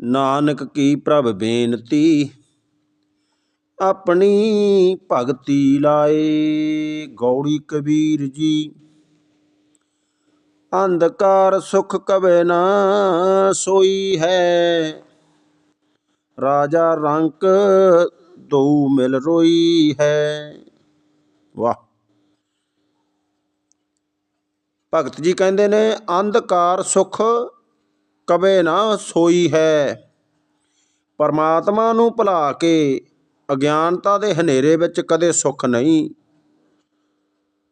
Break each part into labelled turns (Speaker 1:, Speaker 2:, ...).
Speaker 1: ਨਾਨਕ ਕੀ ਪ੍ਰਭ ਬੇਨਤੀ, ਆਪਣੀ ਭਗਤੀ ਲਾਏ। ਗੌੜੀ ਕਬੀਰ ਜੀ, ਅੰਧਕਾਰ ਸੁਖ ਕਵੇ ਨਾ ਸੋਈ ਹੈ। ਰਾਜਾ ਰੰਕ ਦੋ ਮਿਲ ਰੋਈ ਹੈ। ਵਾਹ। ਭਗਤ ਜੀ ਕਹਿੰਦੇ ਨੇ, ਅੰਧਕਾਰ ਸੁਖ ਕਵੇ ਨਾ ਸੋਈ ਹੈ। ਪਰਮਾਤਮਾ ਨੂੰ ਭੁਲਾ ਕੇ ਅਗਿਆਨਤਾ ਦੇ ਹਨੇਰੇ ਵਿੱਚ ਕਦੇ ਸੁੱਖ ਨਹੀਂ।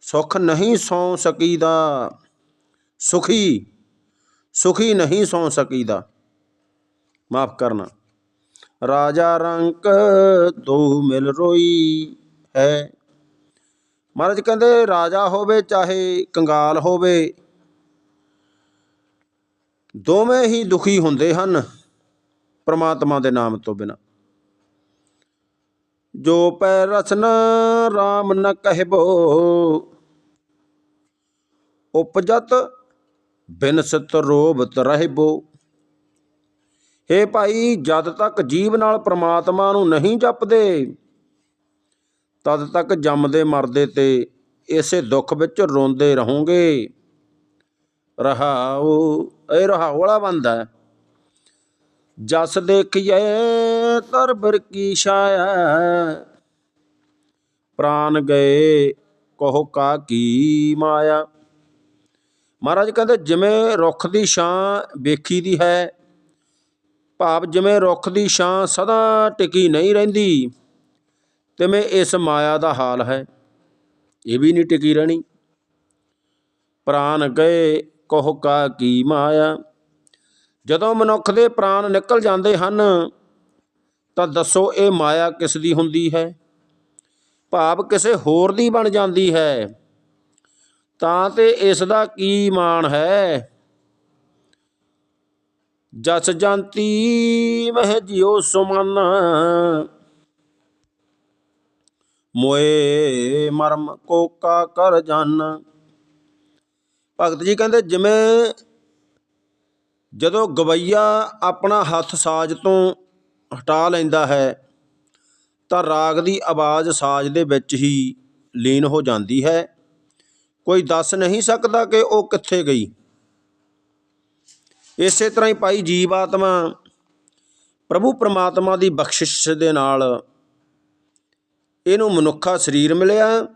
Speaker 1: ਸੁੱਖ ਨਹੀਂ ਸੌ ਸਕੀਦਾ। ਸੁਖੀ ਸੁਖੀ ਨਹੀਂ ਸੌ ਸਕੀਦਾ। ਮਾਫ ਕਰਨਾ। ਰਾਜਾ ਰੰਕ ਦੋ ਮਿਲ ਰੋਈ ਹੈ। ਮਹਾਰਾਜ ਕਹਿੰਦੇ, ਰਾਜਾ ਹੋਵੇ ਚਾਹੇ ਕੰਗਾਲ ਹੋਵੇ ਦੋਵੇਂ ਹੀ ਦੁਖੀ ਹੁੰਦੇ ਹਨ ਪ੍ਰਮਾਤਮਾ ਦੇ ਨਾਮ ਤੋਂ ਬਿਨਾ। ਜੋ ਪੈ ਰਸਨ RAM ਨ ਕਹਿਬੋ, ਉਪਜਤ ਬਿਨਸਤ ਰੋਬਤ ਰਹਿਬੋ। ਏ ਭਾਈ, ਜਦ ਤੱਕ ਜੀਵ ਨਾਲ ਪ੍ਰਮਾਤਮਾ ਨੂੰ ਨਹੀਂ ਜਪਦੇ, ਤਦ ਤੱਕ ਜੰਮਦੇ ਮਰਦੇ ਤੇ ਇਸੇ ਦੁੱਖ ਵਿੱਚ ਰੋਂਦੇ ਰਹੋਗੇ। ਰਹਾਉ। ਇਹ ਰਹਾਉ ਵਾਲਾ ਬੰਦਾ ਹੈ। ਜਸ ਦੇਖੀਏ ਤਰਬਰ ਕੀ ਛਾਇਆ ਪ੍ਰਾਨ ਗਏ ਕਹੋ ਕਾ ਕੀ ਮਾਇਆ। ਮਹਾਰਾਜ ਕਹਿੰਦੇ, ਜਿਵੇਂ ਰੁੱਖ ਦੀ ਛਾਂ ਵੇਖੀ ਦੀ ਹੈ, ਭਾਵ ਜਿਵੇਂ ਰੁੱਖ ਦੀ ਛਾਂ ਸਦਾ ਟਿਕੀ ਨਹੀਂ ਰਹਿੰਦੀ, ਤਿਵੇਂ ਇਸ ਮਾਇਆ ਦਾ ਹਾਲ ਹੈ। ਇਹ ਵੀ ਨਹੀਂ ਟਿਕੀ ਰਹਿਣੀ। ਪ੍ਰਾਨ ਗਏ ਕਹੋ ਕਾ ਕੀ ਮਾਇਆ। ਜਦੋਂ ਮਨੁੱਖ ਦੇ ਪ੍ਰਾਣ ਨਿਕਲ ਜਾਂਦੇ ਹਨ, ਤਾਂ ਦੱਸੋ ਇਹ ਮਾਇਆ ਕਿਸ ਦੀ ਹੁੰਦੀ ਹੈ? ਭਾਵ ਕਿਸੇ ਹੋਰ ਦੀ ਬਣ ਜਾਂਦੀ ਹੈ। ਤਾਂ ਤੇ ਇਸ ਦਾ ਕੀ ਮਾਣ ਹੈ? ਜਸ ਜੰਤੀ ਮਹਿ ਜਿਉ ਸੁਮਨ। ਮੋਏ ਮਰਮ ਕੋਕਾ ਕਰ ਜਨ। ਭਗਤ ਜੀ ਕਹਿੰਦੇ ਜਿਵੇਂ ਜਦੋਂ ਗਵਈਆ ਆਪਣਾ ਹੱਥ ਸਾਜ਼ ਤੋਂ ਹਟਾ ਲੈਂਦਾ ਹੈ, ਤਾਂ ਰਾਗ ਦੀ ਆਵਾਜ਼ ਸਾਜ਼ ਦੇ ਵਿੱਚ ਹੀ ਲੀਨ ਹੋ ਜਾਂਦੀ ਹੈ। ਕੋਈ ਦੱਸ ਨਹੀਂ ਸਕਦਾ ਕਿ ਉਹ ਕਿੱਥੇ ਗਈ। ਇਸੇ ਤਰ੍ਹਾਂ ਹੀ ਭਾਈ ਜੀਵ ਆਤਮਾ ਪ੍ਰਭੂ ਪ੍ਰਮਾਤਮਾ ਦੀ ਬਖਸ਼ਿਸ਼ ਦੇ ਨਾਲ ਇਹਨੂੰ ਮਨੁੱਖਾ ਸਰੀਰ ਮਿਲਿਆ।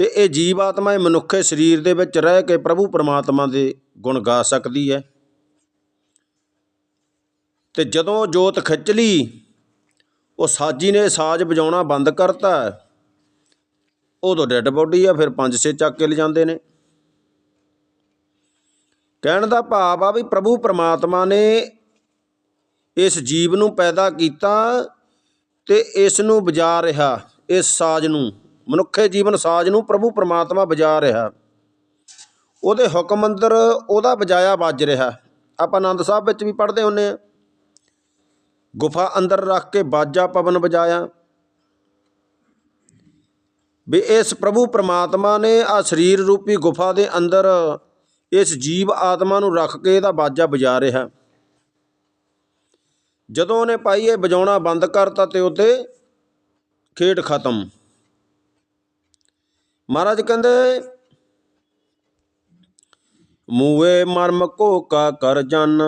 Speaker 1: ਤੇ ਇਹ ਜੀਵ ਆਤਮਾ ਇਹ ਮਨੁੱਖੇ ਸਰੀਰ ਦੇ ਵਿੱਚ ਰਹਿ ਕੇ ਪ੍ਰਭੂ ਪਰਮਾਤਮਾ ਦੇ ਗੁਣ ਗਾ ਸਕਦੀ ਹੈ। ਤੇ ਜਦੋਂ ਜੋਤ ਖਿੱਚ ਲਈ, ਉਹ ਸਾਜੀ ਨੇ ਸਾਜ਼ ਵਜਾਉਣਾ ਬੰਦ ਕਰਤਾ। ਉਦੋਂ ਡੈੱਡ ਬੋਡੀ ਆ, ਫਿਰ ਪੰਜ ਛੇ ਚੱਕ ਕੇ ਲਿਜਾਂਦੇ ਨੇ। ਕਹਿਣ ਦਾ ਭਾਵ ਆ ਵੀ ਪ੍ਰਭੂ ਪਰਮਾਤਮਾ ਨੇ ਇਸ ਜੀਵ ਨੂੰ ਪੈਦਾ ਕੀਤਾ ਤੇ ਇਸ ਨੂੰ ਵਜਾ ਰਿਹਾ, ਇਸ ਸਾਜ਼ ਨੂੰ। ਮਨੁੱਖੇ ਜੀਵਨ ਸਾਜ਼ ਨੂੰ ਪ੍ਰਭੂ ਪਰਮਾਤਮਾ ਵਜਾ ਰਿਹਾ। ਉਹਦੇ ਹੁਕਮ ਅੰਦਰ ਉਹਦਾ ਬਜਾਇਆ ਵੱਜ ਰਿਹਾ। ਆਪਾਂ ਆਨੰਦ ਸਾਹਿਬ ਵਿੱਚ ਵੀ ਪੜ੍ਹਦੇ ਹੁੰਨੇ ਆ ਗੁਫਾ ਅੰਦਰ ਰੱਖ ਕੇ ਬਾਜਾ ਪਵਨ ਵਜਾਇਆ। ਵੀ ਇਸ ਪ੍ਰਭੂ ਪਰਮਾਤਮਾ ਨੇ ਆ ਸਰੀਰ ਰੂਪੀ ਗੁਫਾ ਦੇ ਅੰਦਰ ਇਸ ਜੀਵ ਆਤਮਾ ਨੂੰ ਰੱਖ ਕੇ ਇਹਦਾ ਬਾਜਾ ਵਜਾ ਰਿਹਾ। ਜਦੋਂ ਉਹਨੇ ਭਾਈ ਇਹ ਵਜਾਉਣਾ ਬੰਦ ਕਰਤਾ ਤੇ ਉਹਦੇ ਖੇਡ ਖਤਮ। ਮਹਾਰਾਜ ਕਹਿੰਦੇ ਮੂਏ ਮਰਮ ਕੋ ਕਾ ਕਰ ਜਨ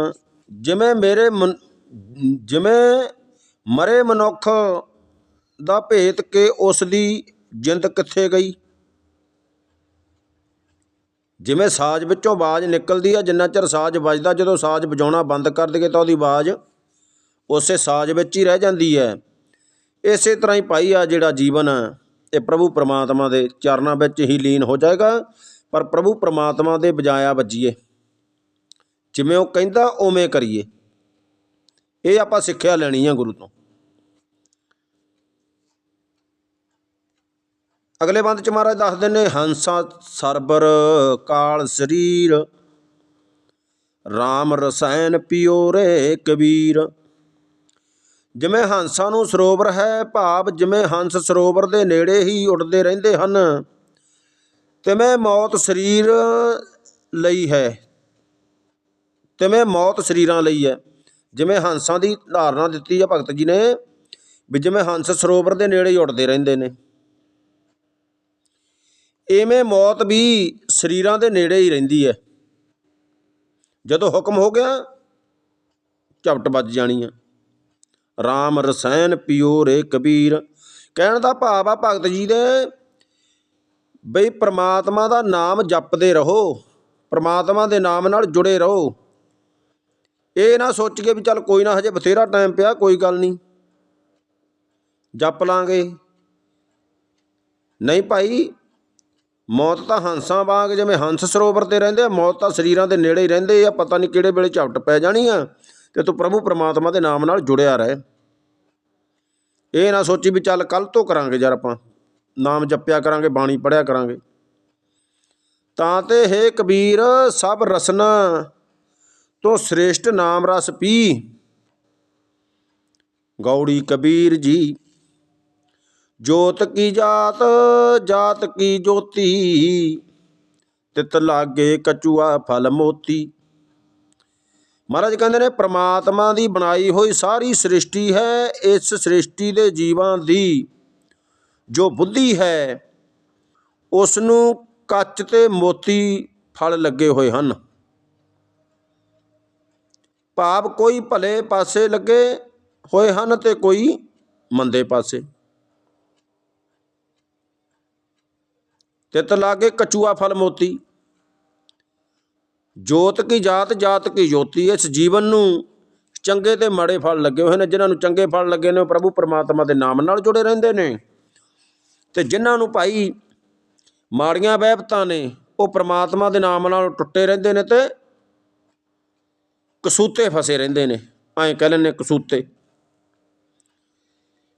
Speaker 1: ਜਿਵੇਂ ਮੇਰੇ ਮਨ- ਜਿਵੇਂ ਮਰੇ ਮਨੁੱਖ ਦਾ ਭੇਤ ਕੇ ਉਸ ਦੀ ਜਿੰਦ ਕਿੱਥੇ ਗਈ। ਜਿਵੇਂ ਸਾਜ਼ ਵਿੱਚੋਂ ਆਵਾਜ਼ ਨਿਕਲਦੀ ਆ ਜਿੰਨਾ ਚਿਰ ਸਾਜ਼ ਵੱਜਦਾ ਜਦੋਂ ਸਾਜ਼ ਵਜਾਉਣਾ ਬੰਦ ਕਰ ਦਈਏ ਤਾਂ ਉਹਦੀ ਆਵਾਜ਼ ਉਸੇ ਸਾਜ਼ ਵਿੱਚ ਹੀ ਰਹਿ ਜਾਂਦੀ ਹੈ। ਇਸੇ ਤਰ੍ਹਾਂ ਹੀ ਭਾਈ ਆ ਜਿਹੜਾ ਜੀਵਨ ਆ, ਇਹ ਪ੍ਰਭੂ ਪ੍ਰਮਾਤਮਾ ਦੇ ਚਰਨਾਂ ਵਿੱਚ ਹੀ ਲੀਨ ਹੋ ਜਾਏਗਾ, ਪਰ ਪ੍ਰਭੂ ਪ੍ਰਮਾਤਮਾ ਦੇ ਬਜਾਇਆ ਵੱਜੀਏ। ਜਿਵੇਂ ਉਹ ਕਹਿੰਦਾ, ਉਵੇਂ ਕਰੀਏ। ਇਹ ਆਪਾਂ ਸਿੱਖਿਆ ਲੈਣੀ ਆ ਗੁਰੂ ਤੋਂ। ਅਗਲੇ ਬੰਦ ਚ ਮਹਾਰਾਜ ਦੱਸਦੇ ਨੇ, ਹੰਸਾ ਸਰਬਰ ਕਾਲ ਸਰੀਰ RAM ਰਸਾਇਣ ਪਿਓ ਰੇ ਕਬੀਰ। ਜਿਵੇਂ ਹੰਸਾਂ ਨੂੰ ਸਰੋਵਰ ਹੈ ਭਾਵ, ਜਿਵੇਂ ਹੰਸ ਸਰੋਵਰ ਦੇ ਨੇੜੇ ਹੀ ਉੱਡਦੇ ਰਹਿੰਦੇ ਹਨ, ਤਿਵੇਂ ਮੌਤ ਸਰੀਰ ਲਈ ਹੈ। ਤਿਵੇਂ ਮੌਤ ਸਰੀਰਾਂ ਲਈ ਹੈ। ਜਿਵੇਂ ਹੰਸਾਂ ਦੀ ਧਾਰਨਾ ਦਿੱਤੀ ਹੈ ਭਗਤ ਜੀ ਨੇ ਵੀ ਜਿਵੇਂ ਹੰਸ ਸਰੋਵਰ ਦੇ ਨੇੜੇ ਹੀ ਉੱਡਦੇ ਰਹਿੰਦੇ ਨੇ। ਇਵੇਂ ਮੌਤ ਵੀ ਸਰੀਰਾਂ ਦੇ ਨੇੜੇ ਹੀ ਰਹਿੰਦੀ ਹੈ। ਜਦੋਂ ਹੁਕਮ ਹੋ ਗਿਆ, ਝਪਟ ਵੱਜ ਜਾਣੀ ਹੈ RAM ਰਸੈਨ ਪਿਓ ਰੇ ਕਬੀਰ। ਕਹਿਣ ਦਾ ਭਾਵ ਆ ਭਗਤ ਜੀ ਦੇ, ਬਈ ਪ੍ਰਮਾਤਮਾ ਦਾ ਨਾਮ ਜਪਦੇ ਰਹੋ, ਪ੍ਰਮਾਤਮਾ ਦੇ ਨਾਮ ਨਾਲ ਜੁੜੇ ਰਹੋ। ਇਹ ਨਾ ਸੋਚ ਕੇ ਵੀ ਚੱਲ ਕੋਈ ਨਾ ਹਜੇ ਬਥੇਰਾ ਟਾਈਮ ਪਿਆ, ਕੋਈ ਗੱਲ ਨਹੀਂ। ਜਪ ਲਾਂਗੇ। ਨਹੀਂ ਭਾਈ, ਮੌਤ ਤਾਂ ਹੰਸਾਂ ਵਾਂਗ, ਜਿਵੇਂ ਹੰਸ ਸਰੋਵਰ ਤੇ ਰਹਿੰਦੇ ਆ, ਮੌਤ ਤਾਂ ਸਰੀਰਾਂ ਦੇ ਨੇੜੇ ਹੀ ਰਹਿੰਦੇ ਆ, ਪਤਾ ਨਹੀਂ ਕਿਹੜੇ ਵੇਲੇ ਝਪਟ ਪੈ ਜਾਣੀ ਆ। ਤੇ ਤੂੰ ਪ੍ਰਭੂ ਪਰਮਾਤਮਾ ਦੇ ਨਾਮ ਨਾਲ ਜੁੜਿਆ ਰਹੇ। ਇਹ ਨਾ ਸੋਚੀ ਵੀ ਚੱਲ ਕੱਲ ਤੋਂ ਕਰਾਂਗੇ ਯਾਰ ਆਪਾਂ। ਨਾਮ ਜਪਿਆ ਕਰਾਂਗੇ, ਬਾਣੀ ਪੜਿਆ ਕਰਾਂਗੇ। ਤਾਂ ਤੇ ਹੈ ਕਬੀਰ, ਸਭ ਰਸਨ ਤੋਂ ਸ੍ਰੇਸ਼ਟ ਨਾਮ ਰਸ ਪੀ। ਗੌੜੀ ਕਬੀਰ ਜੀ, ਜੋਤ ਕੀ ਜਾਤ ਜਾਤ ਕੀ ਜੋਤੀ, ਤਿਤ ਲਾਗੇ ਕਚੂਆ ਫਲ ਮੋਤੀ। ਮਹਾਰਾਜ ਕਹਿੰਦੇ ਨੇ, ਪ੍ਰਮਾਤਮਾ ਦੀ ਬਣਾਈ ਹੋਈ ਸਾਰੀ ਸ੍ਰਿਸ਼ਟੀ ਹੈ, ਇਸ ਸ੍ਰਿਸ਼ਟੀ ਦੇ ਜੀਵਾਂ ਦੀ। ਜੋ ਬੁੱਧੀ ਹੈ ਉਸ ਨੂੰ ਕੱਚ ਤੇ ਮੋਤੀ ਫਲ ਲੱਗੇ ਹੋਏ ਹਨ। ਭਾਵ ਕੋਈ ਭਲੇ ਪਾਸੇ ਲੱਗੇ ਹੋਏ ਹਨ ਤੇ ਕੋਈ ਮੰਦੇ ਪਾਸੇ। ਤਿਤ ਲਾਗੇ ਕਚੂਆ ਫਲ ਮੋਤੀ। ਜੋਤ ਕੀ ਜਾਤ ਜਾਤ ਕੀ ਜੋਤੀ, ਇਸ ਜੀਵਨ ਨੂੰ ਚੰਗੇ ਤੇ ਮਾੜੇ ਫਲ ਲੱਗੇ ਹੋਏ ਨੇ, ਜਿਨ੍ਹਾਂ ਨੂੰ ਚੰਗੇ ਫਲ ਲੱਗੇ ਨੇ, ਉਹ ਪ੍ਰਭੂ ਪਰਮਾਤਮਾ ਦੇ ਨਾਮ ਨਾਲ ਜੁੜੇ ਰਹਿੰਦੇ ਨੇ। ਤੇ ਜਿਨ੍ਹਾਂ ਨੂੰ ਭਾਈ ਮਾੜੀਆਂ ਵਹਿਬਤਾਂ ਨੇ, ਉਹ ਪ੍ਰਮਾਤਮਾ ਦੇ ਨਾਮ ਨਾਲ ਟੁੱਟੇ ਰਹਿੰਦੇ ਨੇ ਤੇ ਕਸੂਤੇ ਫਸੇ ਰਹਿੰਦੇ ਨੇ। ਐਂ ਕਹਿ ਲੈਂਦੇ ਕਸੂਤੇ।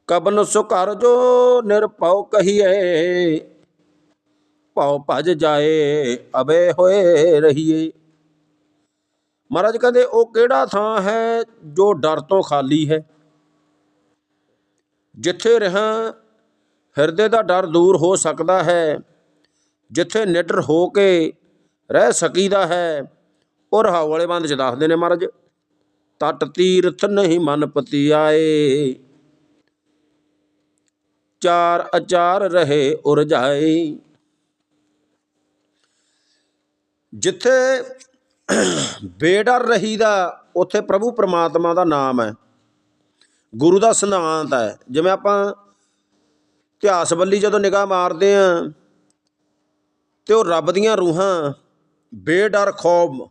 Speaker 1: ਕਬਨ ਸੁਕਰ ਜੋ ਨਿਰਭਉ ਕਹੀਏ ਭਾਉ ਭਜ ਜਾਏ, ਅਬੇ ਹੋਏ ਰਹੀਏ। ਮਹਾਰਾਜ ਕਹਿੰਦੇ, ਉਹ ਕਿਹੜਾ ਥਾਂ ਹੈ ਜੋ ਡਰ ਤੋਂ ਖਾਲੀ ਹੈ? ਜਿੱਥੇ ਰਹਾਂ, ਹਿਰਦੇ ਦਾ ਡਰ ਦੂਰ ਹੋ ਸਕਦਾ ਹੈ। ਜਿੱਥੇ ਨਿਡਰ ਹੋ ਕੇ ਰਹਿ ਸਕੀਦਾ ਹੈ, ਉਹ ਰਹਾਉ ਵਾਲੇ ਬੰਦ ਚ ਦੱਸਦੇ ਨੇ ਮਹਾਰਾਜ, ਤਟ ਤੀਰਥ ਨਹੀਂ ਮਨ ਪਤੀ ਆਏ ਚਾਰ ਅਚਾਰ ਰਹੇ ਉਰਜਾਏ ਜਿੱਥੇ ਬੇਡਰ ਰਹੀਦਾ ਉੱਥੇ ਪ੍ਰਭੂ ਪਰਮਾਤਮਾ ਦਾ ਨਾਮ ਹੈ। ਗੁਰੂ ਦਾ ਸਿਧਾਂਤ ਹੈ। ਜਿਵੇਂ ਆਪਾਂ ਇਤਿਹਾਸ ਵੱਲੀ ਜਦੋਂ ਨਿਗਾਹ ਮਾਰਦੇ ਆ ਤੇ ਉਹ ਰੱਬ ਦੀਆਂ ਰੂਹਾਂ ਬੇਡਰ ਖੌਬ,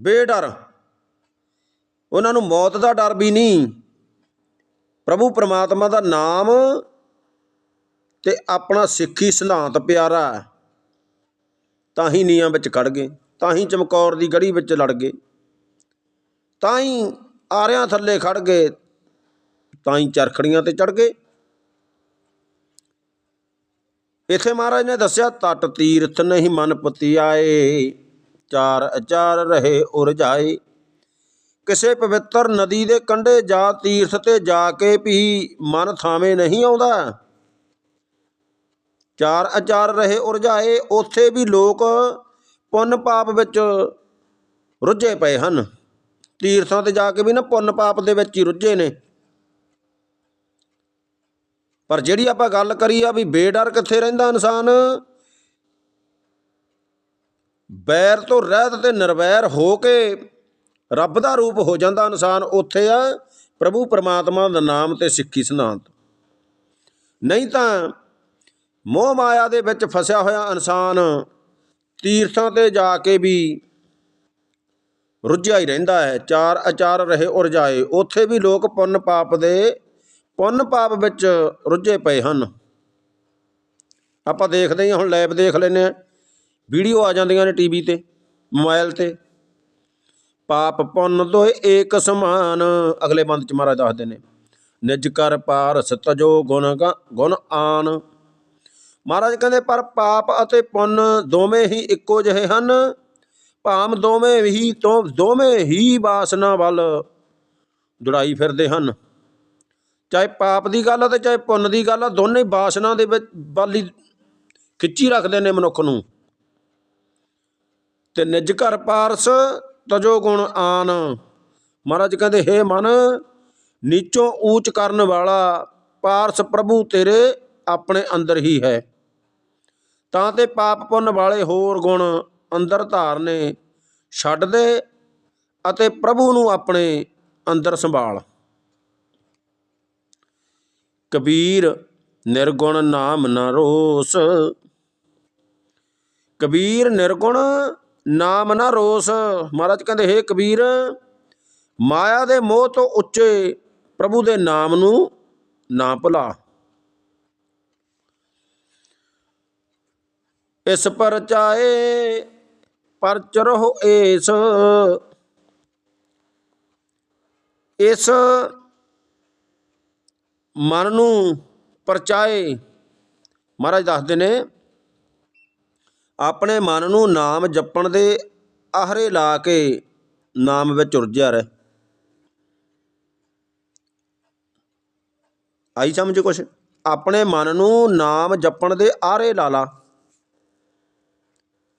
Speaker 1: ਬੇਡਰ। ਉਹਨਾਂ ਨੂੰ ਮੌਤ ਦਾ ਡਰ ਵੀ ਨਹੀਂ। ਪ੍ਰਭੂ ਪਰਮਾਤਮਾ ਦਾ ਨਾਮ ਤੇ ਆਪਣਾ ਸਿੱਖੀ ਸਿਧਾਂਤ ਪਿਆਰਾ ਤਾਂ ਹੀ ਨੀਆਂ ਵਿੱਚ ਖੜ ਗਏ। ਤਾਂ ਹੀ ਚਮਕੌਰ ਦੀ ਗੜੀ ਵਿੱਚ ਲੜ ਗਏ। ਤਾਂ ਹੀ ਆਰਿਆਂ ਥੱਲੇ ਖੜ ਗਏ ਤਾਂ ਹੀ ਚਰਖੜੀਆਂ ਤੇ ਚੜ ਗਏ। ਇਥੇ ਮਹਾਰਾਜ ਨੇ ਦੱਸਿਆ, ਤਟ ਤੀਰਥ ਨਹੀਂ ਮਨ ਪਤੀ ਆਏ ਚਾਰ ਅਚਾਰ ਰਹੇ ਉਰ ਜਾਏ। ਕਿਸੇ ਪਵਿੱਤਰ ਨਦੀ ਦੇ ਕੰਢੇ ਜਾ ਤੀਰਥ ਤੇ ਜਾ ਕੇ ਵੀ ਮਨ ਥਾਵੇਂ ਨਹੀਂ ਆਉਂਦਾ। ਚਾਰ ਅਚਾਰ ਰਹੇ ਉਰਝਾਏ ਉੱਥੇ ਵੀ ਲੋਕ ਪੁੰਨ ਪਾਪ ਵਿੱਚ ਰੁੱਝੇ ਪਏ ਹਨ। ਤੀਰਥਾਂ ਤੇ ਜਾ ਕੇ ਵੀ ਨਾ ਪੁੰਨ ਪਾਪ ਦੇ ਵਿੱਚ ਹੀ ਰੁੱਝੇ ਨੇ। ਪਰ ਜਿਹੜੀ ਆਪਾਂ ਗੱਲ ਕਰੀ ਆ ਵੀ ਬੇਡਰ ਕਿੱਥੇ ਰਹਿੰਦਾ ਇਨਸਾਨ? ਬੈਰ ਤੋਂ ਰਹਿਤ ਤੇ ਨਿਰਵੈਰ ਹੋ ਕੇ ਰੱਬ ਦਾ ਰੂਪ ਹੋ ਜਾਂਦਾ ਇਨਸਾਨ ਉੱਥੇ ਆ, ਪ੍ਰਭੂ ਪਰਮਾਤਮਾ ਦਾ ਨਾਮ ਤੇ ਸਿੱਖੀ ਸਿਧਾਂਤ। ਨਹੀਂ ਤਾਂ ਮੋਹ ਮਾਇਆ ਦੇ ਵਿੱਚ ਫਸਿਆ ਹੋਇਆ ਇਨਸਾਨ ਤੀਰਥਾਂ ਤੇ ਜਾ ਕੇ ਵੀ ਰੁੱਝਿਆ ਹੀ ਰਹਿੰਦਾ ਹੈ। ਚਾਰ ਅਚਾਰ ਰਹੇ ਉਰਜਾਏ ਉੱਥੇ ਵੀ ਲੋਕ ਪੁੰਨ ਪਾਪ ਦੇ, ਪੁੰਨ ਪਾਪ ਵਿੱਚ ਰੁੱਝੇ ਪਏ ਹਨ। ਆਪਾਂ ਦੇਖਦੇ ਹਾਂ ਹੁਣ ਲਾਈਵ ਦੇਖ ਲੈਨੇ ਆ ਵੀਡੀਓ ਆ ਜਾਂਦੀਆਂ ਨੇ ਟੀਵੀ ਤੇ ਮੋਬਾਈਲ ਤੇ। ਪਾਪ ਪੁੰਨ ਦੋਏ ਏਕ ਸਮਾਨ, ਅਗਲੇ ਬੰਦ ਚ ਮਹਾਰਾਜ ਦੱਸਦੇ ਨੇ। ਨਿਜ ਕਰ ਪਾਰਸ ਤਜੋ ਗੁਣ ਗਾ- ਗੁਣ ਆਨ। ਮਹਾਰਾਜ ਕਹਿੰਦੇ, ਪਰ ਪਾਪ ਅਤੇ ਪੁੰਨ ਦੋਵੇਂ ਹੀ ਇੱਕੋ ਜਿਹੇ ਹਨ। ਭਾਮ ਦੋਵੇਂ ਹੀ ਤੋਂ, ਦੋਵੇਂ ਹੀ ਵਾਸਨਾ ਵੱਲ ਦੁੜਾਈ ਫਿਰਦੇ ਹਨ। ਚਾਹੇ ਪਾਪ ਦੀ ਗੱਲ ਆ ਤੇ ਚਾਹੇ ਪੁੰਨ ਦੀ ਗੱਲ ਦੋਨੇ ਹੀ ਵਾਸਨਾ ਦੇ ਵਿੱਚ ਵੱਲ ਹੀ ਖਿੱਚੀ ਰੱਖਦੇ ਨੇ ਮਨੁੱਖ ਨੂੰ। ਤੇ ਨਿਜ ਘਰ ਪਾਰਸ ਤਜੋ ਗੁਣ ਆਨ। ਮਹਾਰਾਜ ਕਹਿੰਦੇ, ਹੇ ਮਨ, ਨੀਚੋਂ ਊਚ ਕਰਨ ਵਾਲਾ ਪਾਰਸ ਪ੍ਰਭੂ ਤੇਰੇ ਆਪਣੇ ਅੰਦਰ ਹੀ ਹੈ। ਤਾਂ ਤੇ ਪਾਪ ਪੁੰਨ ਵਾਲੇ ਹੋਰ ਗੁਣ ਅੰਦਰ ਧਾਰਨੇ ਛੱਡ ਦੇ ਅਤੇ ਪ੍ਰਭੂ ਨੂੰ ਆਪਣੇ ਅੰਦਰ ਸੰਭਾਲ। ਕਬੀਰ ਨਿਰਗੁਣ ਨਾਮ ਨ ਰੋਸ। ਕਬੀਰ ਨਿਰਗੁਣ ਨਾਮ ਨ ਰੋਸ। ਮਹਾਰਾਜ ਕਹਿੰਦੇ, ਹੇ ਕਬੀਰ, ਮਾਇਆ ਦੇ ਮੋਹ ਤੋਂ ਉੱਚੇ ਪ੍ਰਭੂ ਦੇ ਨਾਮ ਨੂੰ ਨਾ ਭੁਲਾ। ਇਸ ਪਰ ਚਾਏ ਪਰ ਚਰਹੁ ਇਸ ਮਨ ਨੂੰ ਪਰਚਾਏ। ਮਹਾਰਾਜ ਦੱਸਦੇ ਨੇ, ਆਪਣੇ ਮਨ ਨੂੰ ਨਾਮ ਜਪਣ ਦੇ ਆਹਰੇ ਲਾ ਕੇ ਨਾਮ ਵਿੱਚ ਉਰਜਿਆ ਰਹਿ। ਆਈ ਸਮਝ ਕੁਛ? ਆਪਣੇ ਮਨ ਨੂੰ ਨਾਮ ਜਪਣ ਦੇ ਆਹਰੇ ਲਾ ਲਾ।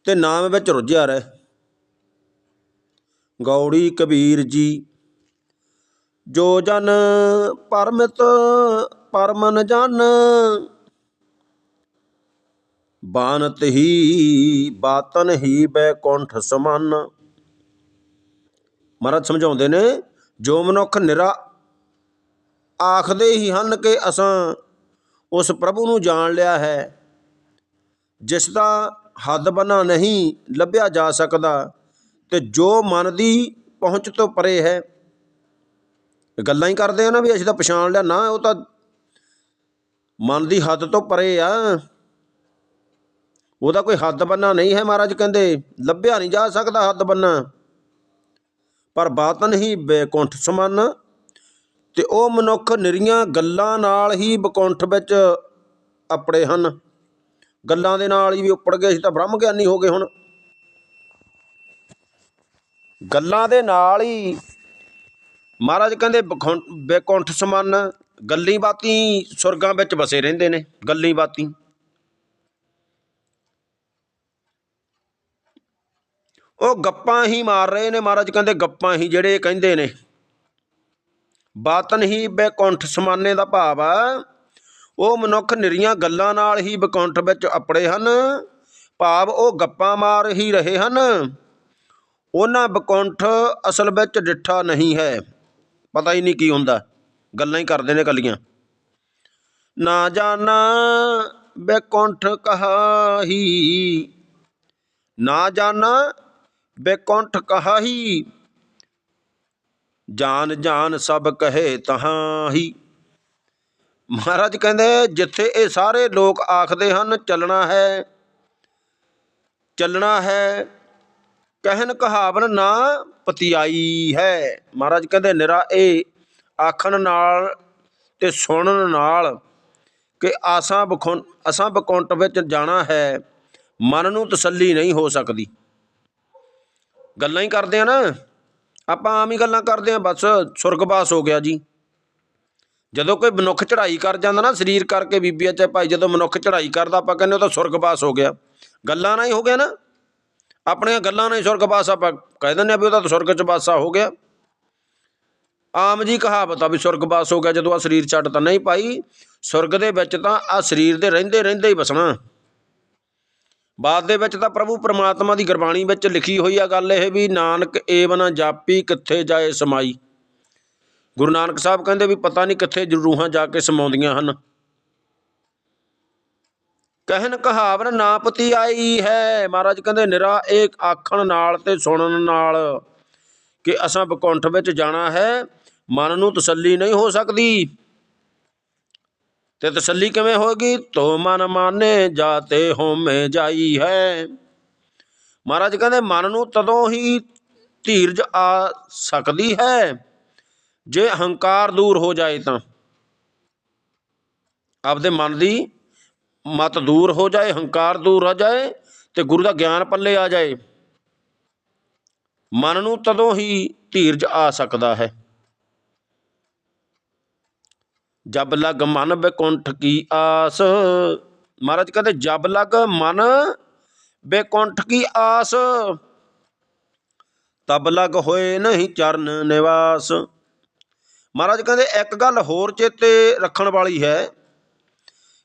Speaker 1: ਤੇ ਨਾਮ ਵਿੱਚ ਰੁੱਝਿਆ ਰਹਿ। ਗੌੜੀ ਕਬੀਰ ਜੀ, ਜੋ ਜਨ ਪਰਮਿਤ, ਪਰਮਨ ਜਨ, ਬਾਨਤ ਹੀ, ਬਾਤਨ ਹੀ ਬੈਕੁੰਠ ਸਮਨ। ਮਹਾਰਾਜ ਸਮਝਾਉਂਦੇ ਨੇ, ਜੋ ਮਨੁੱਖ ਨਿਰਾ ਆਖਦੇ ਹੀ ਹਨ ਕਿ ਅਸਾਂ ਉਸ ਪ੍ਰਭੂ ਨੂੰ ਜਾਣ ਲਿਆ ਹੈ, ਜਿਸ ਦਾ ਹੱਦ ਬਨਾ ਨਹੀਂ ਲੱਭਿਆ ਜਾ ਸਕਦਾ ਤੇ ਜੋ ਮਨ ਦੀ ਪਹੁੰਚ ਤੋਂ ਪਰੇ ਹੈ। ਗੱਲਾਂ ਹੀ ਕਰਦੇ ਆ ਨਾ ਵੀ ਅਸੀਂ ਤਾਂ ਪਛਾਣ ਲਿਆ। ਨਾ, ਉਹ ਤਾਂ ਮਨ ਦੀ ਹੱਦ ਤੋਂ ਪਰੇ ਆ। ਉਹਦਾ ਕੋਈ ਹੱਦ ਬੰਨਾ ਨਹੀਂ ਹੈ ਮਹਾਰਾਜ ਕਹਿੰਦੇ। ਲੱਭਿਆ ਨਹੀਂ ਜਾ ਸਕਦਾ ਹੱਦ ਬੰਨਾ। ਪਰ ਬਾਤਨ ਹੀ ਬੇਕੁੰਠ ਸਮਨ। ਤੇ ਉਹ ਮਨੁੱਖ ਨਿਰੀਆਂ ਗੱਲਾਂ ਨਾਲ ਹੀ ਬਕੁੰਠ ਵਿੱਚ ਆਪਣੇ ਹਨ। ਗੱਲਾਂ ਦੇ ਨਾਲ ਹੀ ਵੀ ਉੱਪੜ ਗਏ ਸੀ ਤਾਂ ਬ੍ਰਹਮ ਗਿਆਨੀ ਹੋ ਗਏ ਹੁਣ। ਗੱਲਾਂ ਦੇ ਨਾਲ ਹੀ ਮਹਾਰਾਜ ਕਹਿੰਦੇ ਬਖੁੰ- ਬੇਕੁੰਠ ਸਮਾਨ ਗੱਲੀ ਬਾਤੀ ਸੁਰਗਾਂ ਵਿੱਚ ਵਸੇ ਰਹਿੰਦੇ ਨੇ, ਗੱਲੀ ਬਾਤੀ। ਉਹ ਗੱਪਾਂ ਹੀ ਮਾਰ ਰਹੇ ਨੇ ਮਹਾਰਾਜ ਕਹਿੰਦੇ, ਗੱਪਾਂ ਹੀ ਜਿਹੜੇ ਕਹਿੰਦੇ ਨੇ। ਬਾਤਨ ਹੀ ਬੇਕੁੰਠ ਸਮਾਨੇ ਦਾ ਭਾਵ ਆ। ਉਹ ਮਨੁੱਖ ਨਿਰੀਆਂ ਗੱਲਾਂ ਨਾਲ ਹੀ ਬਕੁੰਠ ਵਿੱਚ ਅਪੜੇ ਹਨ। ਭਾਵ ਉਹ ਗੱਪਾਂ ਮਾਰ ਹੀ ਰਹੇ ਹਨ। ਉਹਨਾਂ ਬਕੁੰਠ ਅਸਲ ਵਿੱਚ ਡਿੱਠਾ ਨਹੀਂ ਹੈ। ਪਤਾ ਹੀ ਨਹੀਂ ਕੀ ਹੁੰਦਾ। ਗੱਲਾਂ ਹੀ ਕਰਦੇ ਨੇ ਕੱਲੀਆਂ ਨਾ ਜਾਣਾ ਬੇਕੁੰਠ ਕਹਾਹੀ। ਨਾ ਜਾਣਾ ਬੇਕੁੰਠ ਕਹਾਹੀ। ਜਾਨ ਜਾਨ ਸਭ ਕਹੇ ਤਹਾਂ ਹੀ ਮਹਾਰਾਜ ਕਹਿੰਦੇ, ਜਿੱਥੇ ਇਹ ਸਾਰੇ ਲੋਕ ਆਖਦੇ ਹਨ, ਚੱਲਣਾ ਹੈ ਚੱਲਣਾ ਹੈ, ਕਹਿਣ ਕਹਾਵਨ ਨਾ ਪਤਿਆਈ ਹੈ। ਮਹਾਰਾਜ ਕਹਿੰਦੇ, ਨਿਰਾ ਇਹ ਆਖਣ ਨਾਲ ਤੇ ਸੁਣਨ ਨਾਲ ਕਿ ਆਸਾਂ ਬਖੁੰ ਅਸਾਂ ਬਕੁੰਟ ਵਿੱਚ ਜਾਣਾ ਹੈ, ਮਨ ਨੂੰ ਤਸੱਲੀ ਨਹੀਂ ਹੋ ਸਕਦੀ। ਗੱਲਾਂ ਹੀ ਕਰਦੇ ਆ ਨਾ। ਆਪਾਂ ਆਮ ਹੀ ਗੱਲਾਂ ਕਰਦੇ ਆ, ਬਸ ਸੁਰਗਵਾਸ ਹੋ ਗਿਆ ਜੀ। ਜਦੋਂ ਕੋਈ ਮਨੁੱਖ ਚੜ੍ਹਾਈ ਕਰ ਜਾਂਦਾ ਨਾ, ਸਰੀਰ ਕਰਕੇ ਬੀਬੀ ਚਾਹੇ ਭਾਈ ਜਦੋਂ ਮਨੁੱਖ ਚੜ੍ਹਾਈ ਕਰਦਾ, ਆਪਾਂ ਕਹਿੰਦੇ ਉਹ ਤਾਂ ਸੁਰਗਵਾਸ ਹੋ ਗਿਆ। ਗੱਲਾਂ ਨਾਲ ਹੀ ਹੋ ਗਿਆ ਨਾ। ਆਪਣੀਆਂ ਗੱਲਾਂ ਨਾਲ ਹੀ ਸੁਰਗਵਾਸ ਆਪਾਂ ਕਹਿ ਦਿੰਦੇ ਆ ਵੀ ਉਹਦਾ ਤਾਂ ਸੁਰਗ ਚ ਵਾਸਾ ਹੋ ਗਿਆ। ਆਮ ਜੀ ਕਹਾਵਤ ਆ ਵੀ ਸੁਰਗਵਾਸ ਹੋ ਗਿਆ, ਜਦੋਂ ਆ ਸਰੀਰ ਛੱਡ ਤਾਂ ਨਹੀਂ ਭਾਈ। ਸੁਰਗ ਦੇ ਵਿੱਚ ਤਾਂ ਆ ਸਰੀਰ ਦੇ ਰਹਿੰਦੇ ਰਹਿੰਦੇ ਹੀ ਵਸਣਾ। ਬਾਅਦ ਦੇ ਵਿੱਚ ਤਾਂ ਪ੍ਰਭੂ ਪਰਮਾਤਮਾ ਦੀ ਗੁਰਬਾਣੀ ਵਿੱਚ ਲਿਖੀ ਹੋਈ ਆ ਗੱਲ ਇਹ ਵੀ, ਨਾਨਕ ਏਵਨ ਜਾਪੀ, ਕਿੱਥੇ ਜਾਏ ਸਮਾਈ। ਗੁਰੂ ਨਾਨਕ ਸਾਹਿਬ ਕਹਿੰਦੇ ਵੀ ਪਤਾ ਨਹੀਂ ਕਿੱਥੇ ਰੂਹਾਂ ਜਾ ਕੇ ਸਮਾਉਂਦੀਆਂ ਹਨ। ਕਹਿਣ ਕਹਾਵਨ ਨਾਪਤੀ ਆਈ ਹੈ। ਮਹਾਰਾਜ ਕਹਿੰਦੇ, ਨਿਰਾ ਇੱਕ ਆਖਣ ਨਾਲ ਤੇ ਸੁਣਨ ਨਾਲ ਕਿ ਅਸਾਂ ਬਕੁੰਠ ਵਿੱਚ ਜਾਣਾ ਹੈ। ਮਨ ਨੂੰ ਤਸੱਲੀ ਨਹੀਂ ਹੋ ਸਕਦੀ। ਤੇ ਤਸੱਲੀ ਕਿਵੇਂ ਹੋਗੀ ਤੋ ਮਨ ਮਾਨੇ ਜਾਤੇ ਹੋਮੇ ਜਾਈ ਹੈ। ਮਹਾਰਾਜ ਕਹਿੰਦੇ, ਮਨ ਨੂੰ ਤਦੋਂ ਹੀ ਧੀਰਜ ਆ ਸਕਦੀ ਹੈ ਜੇ ਹੰਕਾਰ ਦੂਰ ਹੋ ਜਾਏ ਤਾਂ। ਆਪਦੇ ਮਨ ਦੀ ਮਤ ਦੂਰ ਹੋ ਜਾਏ, ਹੰਕਾਰ ਦੂਰ ਹੋ ਜਾਏ ਤੇ ਗੁਰੂ ਦਾ ਗਿਆਨ ਪੱਲੇ ਆ ਜਾਏ। ਮਨ ਨੂੰ ਤਦੋਂ ਹੀ ਧੀਰਜ ਆ ਸਕਦਾ ਹੈ। ਜਬ ਲਗ ਮਨ ਬੇਕੁੰਠ ਕੀ ਆਸ। ਮਹਾਰਾਜ ਕਹਿੰਦੇ, ਜਬ ਲਗ ਮਨ ਬੇਕੁੰਠ ਕੀ ਆਸ, ਤਬ ਲਗ ਹੋਏ ਨਹੀਂ ਚਰਨ ਨਿਵਾਸ। ਮਹਾਰਾਜ ਕਹਿੰਦੇ, ਇੱਕ ਗੱਲ ਹੋਰ ਚੇਤੇ ਰੱਖਣ ਵਾਲੀ ਹੈ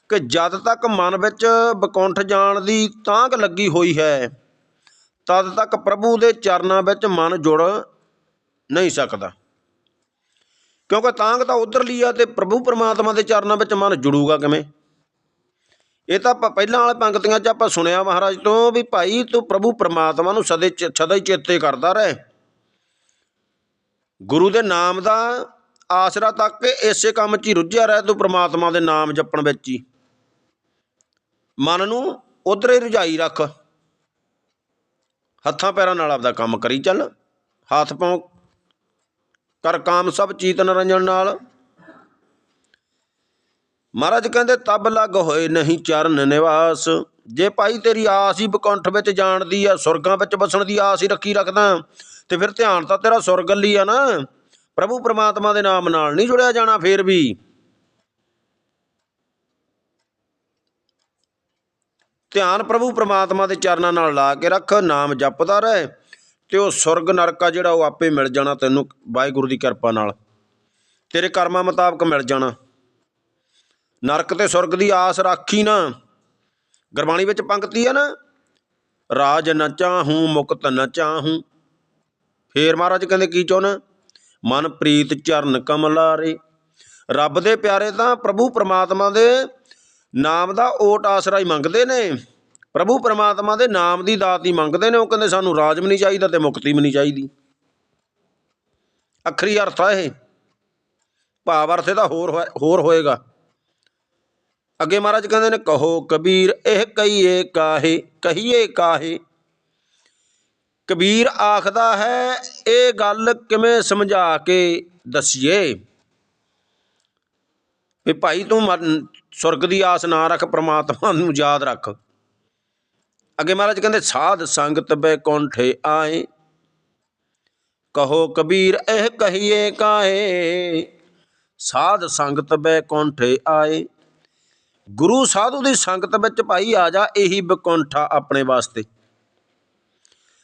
Speaker 1: ਕਿ ਜਦ ਤੱਕ ਮਨ ਵਿੱਚ ਬਕੁੰਠ ਜਾਣ ਦੀ ਤਾਂਘ ਲੱਗੀ ਹੋਈ ਹੈ, ਤਦ ਤੱਕ ਪ੍ਰਭੂ ਦੇ ਚਰਨਾਂ ਵਿੱਚ ਮਨ ਜੁੜ ਨਹੀਂ ਸਕਦਾ। ਕਿਉਂਕਿ ਤਾਂਘ ਤਾਂ ਉਧਰਲੀ ਆ ਤੇ ਪ੍ਰਭੂ ਪਰਮਾਤਮਾ ਦੇ ਚਰਨਾਂ ਵਿੱਚ ਮਨ ਜੁੜੂਗਾ ਕਿਵੇਂ? ਇਹ ਤਾਂ ਆਪਾਂ ਪਹਿਲਾਂ ਵਾਲੇ ਪੰਕਤੀਆਂ 'ਚ ਆਪਾਂ ਸੁਣਿਆ ਮਹਾਰਾਜ ਤੋਂ ਵੀ ਭਾਈ ਤੂੰ ਪ੍ਰਭੂ ਪਰਮਾਤਮਾ ਨੂੰ ਸਦੇ ਚ- ਸਦਾ ਹੀ ਚੇਤੇ ਕਰਦਾ ਰਹੇ। ਗੁਰੂ ਦੇ ਨਾਮ ਦਾ ਆਸਰਾ ਤੱਕ ਕੇ ਇਸੇ ਕੰਮ 'ਚ ਹੀ ਰੁੱਝਿਆ ਰਹਿ ਤੂੰ ਪ੍ਰਮਾਤਮਾ ਦੇ ਨਾਮ ਜਪਣ ਵਿੱਚ ਹੀ। ਮਨ ਨੂੰ ਉਧਰੇ ਰੁਝਾਈ ਰੱਖ। ਹੱਥਾਂ ਪੈਰਾਂ ਨਾਲ ਆਪਦਾ ਕੰਮ ਕਰੀ ਚੱਲ। ਹੱਥ ਪਾਉ ਕਰ ਕਾਮ ਸਭ ਚੀਤ ਨਰੰਜਨ ਨਾਲ। ਮਹਾਰਾਜ ਕਹਿੰਦੇ, ਤਬ ਲੱਗ ਹੋਏ ਨਹੀਂ ਚਰਨ ਨਿਵਾਸ। ਜੇ ਭਾਈ ਤੇਰੀ ਆਸ ਹੀ ਬਕੁੰਠ ਵਿੱਚ ਜਾਣ ਦੀ ਆ, ਸੁਰਗਾਂ ਵਿੱਚ ਵਸਣ ਦੀ ਆਸ ਹੀ ਰੱਖੀ ਰੱਖਦਾ, ਤੇ ਫਿਰ ਧਿਆਨ ਤਾਂ ਤੇਰਾ ਸੁਰਗੱਲੀ ਆ ਨਾ। ਪ੍ਰਭੂ ਪਰਮਾਤਮਾ ਦੇ ਨਾਮ ਨਾਲ ਨਹੀਂ ਜੁੜਿਆ ਜਾਣਾ, ਫੇਰ ਵੀ। ਧਿਆਨ ਪ੍ਰਭੂ ਪਰਮਾਤਮਾ ਦੇ ਚਰਨਾਂ ਨਾਲ ਲਾ ਕੇ ਰੱਖ, ਨਾਮ ਜਪਦਾ ਰਹੇ, ਤੇ ਉਹ ਸੁਰਗ ਨਰਕ ਆ ਜਿਹੜਾ ਉਹ ਆਪੇ ਮਿਲ ਜਾਣਾ ਤੈਨੂੰ, ਵਾਹਿਗੁਰੂ ਦੀ ਕਿਰਪਾ ਨਾਲ। ਤੇਰੇ ਕਰਮਾਂ ਮੁਤਾਬਕ ਮਿਲ ਜਾਣਾ। ਨਰਕ ਤੇ ਸੁਰਗ ਦੀ ਆਸ ਰੱਖੀ ਨਾ। ਗੁਰਬਾਣੀ ਵਿੱਚ ਪੰਕਤੀ ਹੈ ਨਾ, ਰਾਜ ਨ ਹੂੰ ਮੁਕਤ ਨ ਹੂੰ ਫੇਰ ਮਹਾਰਾਜ ਕਹਿੰਦੇ ਕੀ ਚਾਹੁੰਨਾ ਮਨਪ੍ਰੀਤ ਚਰਨ ਕਮਲਾਰੇ। ਰੱਬ ਦੇ ਪਿਆਰੇ ਤਾਂ ਪ੍ਰਭੂ ਪਰਮਾਤਮਾ ਦੇ ਨਾਮ ਦਾ ਓਟ ਆਸਰਾ ਹੀ ਮੰਗਦੇ ਨੇ। ਪ੍ਰਭੂ ਪਰਮਾਤਮਾ ਦੇ ਨਾਮ ਦੀ ਦਾਤ ਹੀ ਮੰਗਦੇ ਨੇ। ਉਹ ਕਹਿੰਦੇ ਸਾਨੂੰ ਰਾਜ ਵੀ ਨਹੀਂ ਚਾਹੀਦਾ ਤੇ ਮੁਕਤੀ ਵੀ ਨਹੀਂ ਚਾਹੀਦੀ। ਅਖਰੀ ਅਰਥ ਆ ਇਹ। ਭਾਵ ਅਰਥ ਇਹਦਾ ਹੋਰ ਹੋਏ- ਹੋਰ ਹੋਏਗਾ। ਅੱਗੇ ਮਹਾਰਾਜ ਕਹਿੰਦੇ ਨੇ, ਕਹੋ ਕਬੀਰ, ਇਹ ਕਹੀਏ ਕਾਹੇ ਕਹੀਏ ਕਾਹੇ। ਕਬੀਰ ਆਖਦਾ ਹੈ, ਇਹ ਗੱਲ ਕਿਵੇਂ ਸਮਝਾ ਕੇ ਦਸੀਏ? ਵੀ ਭਾਈ ਤੂੰ ਮਨ- ਸੁਰਗ ਦੀ ਆਸ ਨਾ ਰੱਖ, ਪ੍ਰਮਾਤਮਾ ਨੂੰ ਯਾਦ ਰੱਖ। ਅੱਗੇ ਮਹਾਰਾਜ ਕਹਿੰਦੇ, ਸਾਧ ਸੰਗਤ ਬੈਕੁੰਠੇ ਆਏ। ਕਹੋ ਕਬੀਰ, ਇਹ ਕਹੀਏ ਕਾਏ ਸਾਧ ਸੰਗਤ ਬੈਕੁੰਠੇ ਆਏ। ਗੁਰੂ ਸਾਧੂ ਦੀ ਸੰਗਤ ਵਿੱਚ ਭਾਈ ਆ ਜਾ, ਇਹੀ ਬਕੁੰਠਾ ਆਪਣੇ ਵਾਸਤੇ।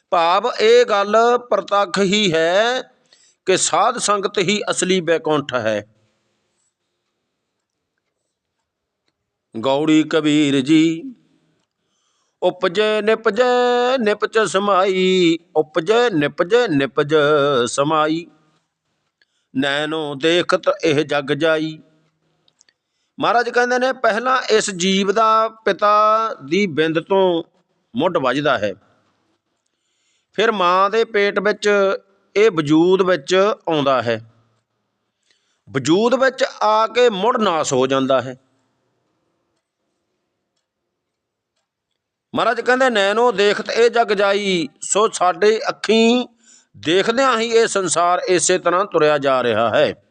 Speaker 1: ਭਾਵ ਇਹ ਗੱਲ ਪ੍ਰਤੱਖ ਹੀ ਹੈ ਕਿ ਸਾਧ ਸੰਗਤ ਹੀ ਅਸਲੀ ਬੈਕੁੰਠ ਹੈ। ਗੌੜੀ ਕਬੀਰ ਜੀ, ਉਪਜੈ ਨਿਪਜੈ ਨਿਪਚ ਸਮਾਈ, ਉਪਜੈ ਨਿਪਜੈ ਨਿਪਜ ਸਮਾਈ। ਨੈਣੋ ਦੇਖਤ ਇਹ ਜਗ ਜਾਈ। ਮਹਾਰਾਜ ਕਹਿੰਦੇ ਨੇ, ਪਹਿਲਾਂ ਇਸ ਜੀਵ ਦਾ ਪਿਤਾ ਦੀ ਬਿੰਦ ਤੋਂ ਮੁੱਢ ਵੱਜਦਾ ਹੈ। ਫਿਰ ਮਾਂ ਦੇ ਪੇਟ ਵਿੱਚ ਇਹ ਵਜੂਦ ਵਿੱਚ ਆਉਂਦਾ ਹੈ। ਵਜੂਦ ਵਿੱਚ ਆ ਕੇ ਮੁੜ ਨਾਸ ਹੋ ਜਾਂਦਾ ਹੈ। ਮਹਾਰਾਜ ਕਹਿੰਦੇ, ਨੈਣੋ ਦੇਖਤ ਇਹ ਜਗ ਜਾਈ, ਸੋ ਸਾਡੇ ਅੱਖੀਂ ਦੇਖਦਿਆਂ ਹੀ ਇਹ ਸੰਸਾਰ ਇਸੇ ਤਰ੍ਹਾਂ ਤੁਰਿਆ ਜਾ ਰਿਹਾ ਹੈ।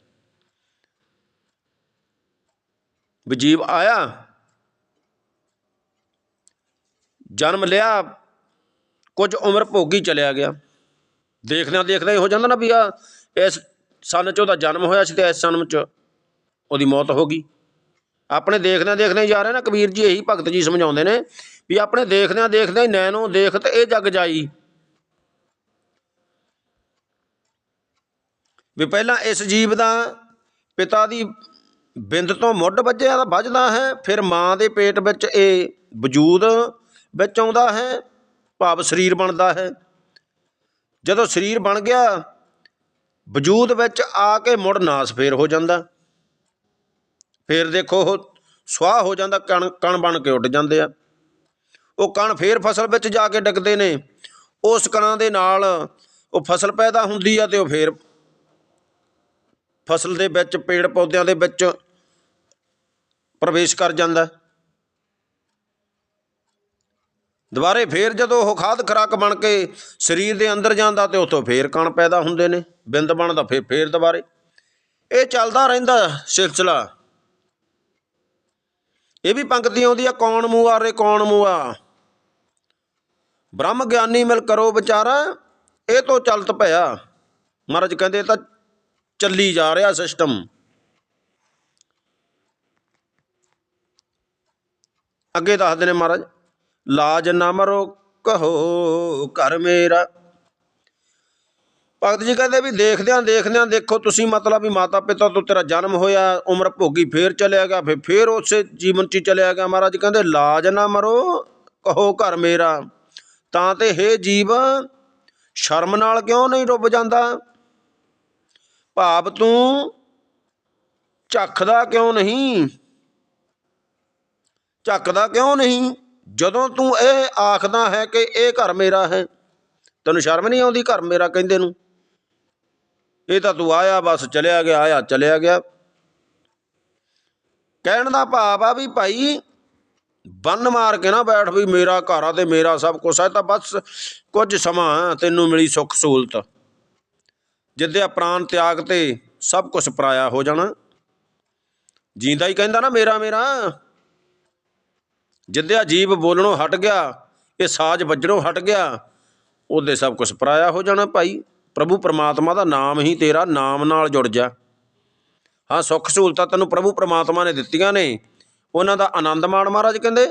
Speaker 1: ਵੀ ਆਇਆ, ਜਨਮ ਲਿਆ ਕੁਝ ਉਮਰ ਭੋਗੀ ਚਲਿਆ ਗਿਆ। ਦੇਖਦਿਆਂ ਦੇਖਦਿਆਂ ਹੀ ਹੋ ਜਾਂਦਾ ਨਾ ਵੀ ਆ ਇਸ ਸਨ ਚ ਉਹਦਾ ਜਨਮ ਹੋਇਆ ਸੀ ਤੇ ਇਸ ਸਨ ਚ ਉਹਦੀ ਮੌਤ ਹੋ ਗਈ। ਆਪਣੇ ਦੇਖਦਿਆਂ ਦੇਖਦਿਆਂ ਹੀ ਜਾ ਰਹੇ ਨਾ ਕਬੀਰ ਜੀ ਇਹੀ ਭਗਤ ਜੀ ਸਮਝਾਉਂਦੇ ਨੇ ਵੀ ਆਪਣੇ ਦੇਖਦਿਆਂ ਦੇਖਦਿਆਂ ਹੀ ਨੈਣੋ ਦੇਖਤ ਇਹ ਜਗ ਜਾਈ। ਵੀ ਪਹਿਲਾਂ ਇਸ ਜੀਵ ਦਾ ਪਿਤਾ ਦੀ ਬਿੰਦ ਤੋਂ ਮੁੱਢ ਵੱਜਿਆ ਦਾ ਵੱਜਦਾ ਹੈ, ਫਿਰ ਮਾਂ ਦੇ ਪੇਟ ਵਿੱਚ ਇਹ ਵਜੂਦ ਵਿੱਚ ਆਉਂਦਾ ਹੈ ਭਾਵ ਸਰੀਰ ਬਣਦਾ ਹੈ। ਜਦੋਂ ਸਰੀਰ ਬਣ ਗਿਆ, ਵਜੂਦ ਵਿੱਚ ਆ ਕੇ ਮੁੜ ਨਾਸ ਫੇਰ ਹੋ ਜਾਂਦਾ। ਫੇਰ ਦੇਖੋ, ਉਹ ਸਵਾਹ ਹੋ ਜਾਂਦਾ, ਕਣ ਕਣ ਬਣ ਕੇ ਉੱਡ ਜਾਂਦੇ ਆ। ਉਹ ਕਣ ਫੇਰ ਫਸਲ ਵਿੱਚ ਜਾ ਕੇ ਡਿੱਗਦੇ ਨੇ। ਉਸ ਕਣਾਂ ਦੇ ਨਾਲ ਉਹ ਫਸਲ ਪੈਦਾ ਹੁੰਦੀ ਆ ਤੇ ਉਹ ਫੇਰ ਫਸਲ ਦੇ ਵਿੱਚ, ਪੇੜ ਪੌਦਿਆਂ ਦੇ ਵਿੱਚ ਪ੍ਰਵੇਸ਼ ਕਰ ਜਾਂਦਾ। ਦੁਬਾਰੇ ਫੇਰ ਜਦੋਂ ਉਹ ਖਾਦ ਖਰਾਕ ਬਣ ਕੇ ਸਰੀਰ ਦੇ ਅੰਦਰ ਜਾਂਦਾ ਤੇ ਉਤੋਂ ਫੇਰ ਕਣ ਪੈਦਾ ਹੁੰਦੇ ਨੇ, ਬਿੰਦ ਬਣਦਾ, ਫੇਰ ਫੇਰ ਦੁਬਾਰੇ। ਇਹ ਚੱਲਦਾ ਰਹਿੰਦਾ ਸਿਲਸਿਲਾ। ਇਹ ਵੀ ਪੰਕਤੀ ਆਉਂਦੀ ਆ, ਕੌਣ ਮੂਆਰੇ ਕੌਣ ਮੂਆ ਬ੍ਰਹਮ ਗਿਆਨੀ ਮਿਲ ਕਰੋ ਵਿਚਾਰਾ, ਇਹ ਤੋਂ ਚਲਤ ਭਇਆ ਮਹਾਰਾਜ ਕਹਿੰਦੇ ਤਾਂ ਚੱਲੀ ਜਾ ਰਿਹਾ ਸਿਸਟਮ। ਅੱਗੇ ਦੱਸਦੇ ਨੇ ਮਹਾਰਾਜ ਲਾਜ ਨਾ ਮਰੋ ਕਹੋ ਘਰ ਮੇਰਾ। ਭਗਤ ਜੀ ਕਹਿੰਦੇ ਵੀ ਦੇਖਦਿਆਂ ਦੇਖਦਿਆਂ ਦੇਖੋ, ਤੁਸੀਂ ਮਤਲਬ ਵੀ ਮਾਤਾ ਪਿਤਾ ਤੋਂ ਤੇਰਾ ਜਨਮ ਹੋਇਆ, ਉਮਰ ਭੋਗੀ ਫੇਰ ਚਲਿਆ ਗਿਆ, ਫਿਰ ਫੇਰ ਉਸੇ ਜੀਵਨ 'ਚ ਹੀ ਚਲਿਆ ਗਿਆ। ਮਹਾਰਾਜ ਕਹਿੰਦੇ, ਲਾਜ ਨਾ ਮਰੋ ਕਹੋ ਘਰ ਮੇਰਾ। ਤਾਂ ਤੇ ਹੇ ਜੀਵ ਸ਼ਰਮ ਨਾਲ ਕਿਉਂ ਨਹੀਂ ਡੁੱਬ ਜਾਂਦਾ? ਭਾਵ ਤੂੰ ਝੱਖਦਾ ਕਿਉਂ ਨਹੀਂ? ਝੱਕਦਾ ਕਿਉਂ ਨਹੀਂ? ਜਦੋਂ ਤੂੰ ਇਹ ਆਖਦਾ ਹੈ ਕਿ ਇਹ ਘਰ ਮੇਰਾ ਹੈ, ਤੈਨੂੰ ਸ਼ਰਮ ਨਹੀਂ ਆਉਂਦੀ ਘਰ ਮੇਰਾ ਕਹਿੰਦੇ ਨੂੰ? ਇਹ ਤਾਂ ਤੂੰ ਆਇਆ, ਬਸ ਚਲਿਆ ਗਿਆ, ਆਇਆ ਚਲਿਆ ਗਿਆ। ਕਹਿਣ ਦਾ ਭਾਵ ਆ ਵੀ ਭਾਈ, ਬੰਨ ਮਾਰ ਕੇ ਨਾ ਬੈਠ ਵੀ ਮੇਰਾ ਘਰ ਆ ਤੇ ਮੇਰਾ ਸਭ ਕੁਝ ਹੈ ਤਾਂ ਬਸ ਕੁਝ ਸਮਾਂ ਤੈਨੂੰ ਮਿਲੀ ਸੁੱਖ ਸਹੂਲਤ। ਜਿੱਦੇ ਪ੍ਰਾਣ ਤਿਆਗ ਤੇ ਸਭ ਕੁਝ ਪਰਾਇਆ ਹੋ ਜਾਣਾ। ਜੀਂਦਾ ਹੀ ਕਹਿੰਦਾ ਨਾ, ਮੇਰਾ ਮੇਰਾ। ਜਿੱਦਿਆ ਜੀਵ ਬੋਲਣੋਂ ਹਟ ਗਿਆ, ਇਹ ਸਾਜ਼ ਵੱਜਣੋਂ ਹਟ ਗਿਆ, ਉਹਦੇ ਸਭ ਕੁਝ ਪਰਾਇਆ ਹੋ ਜਾਣਾ ਭਾਈ। ਪ੍ਰਭੂ ਪਰਮਾਤਮਾ ਦਾ ਨਾਮ ਹੀ ਤੇਰਾ ਨਾਮ ਨਾਲ ਜੁੜ ਜਾ। ਹਾਂ, ਸੁੱਖ ਸਹੂਲਤਾਂ ਤੈਨੂੰ ਪ੍ਰਭੂ ਪਰਮਾਤਮਾ ਨੇ ਦਿੱਤੀਆਂ ਨੇ। ਉਹਨਾਂ ਦਾ ਆਨੰਦ ਮਾਣ ਮਹਾਰਾਜ ਕਹਿੰਦੇ,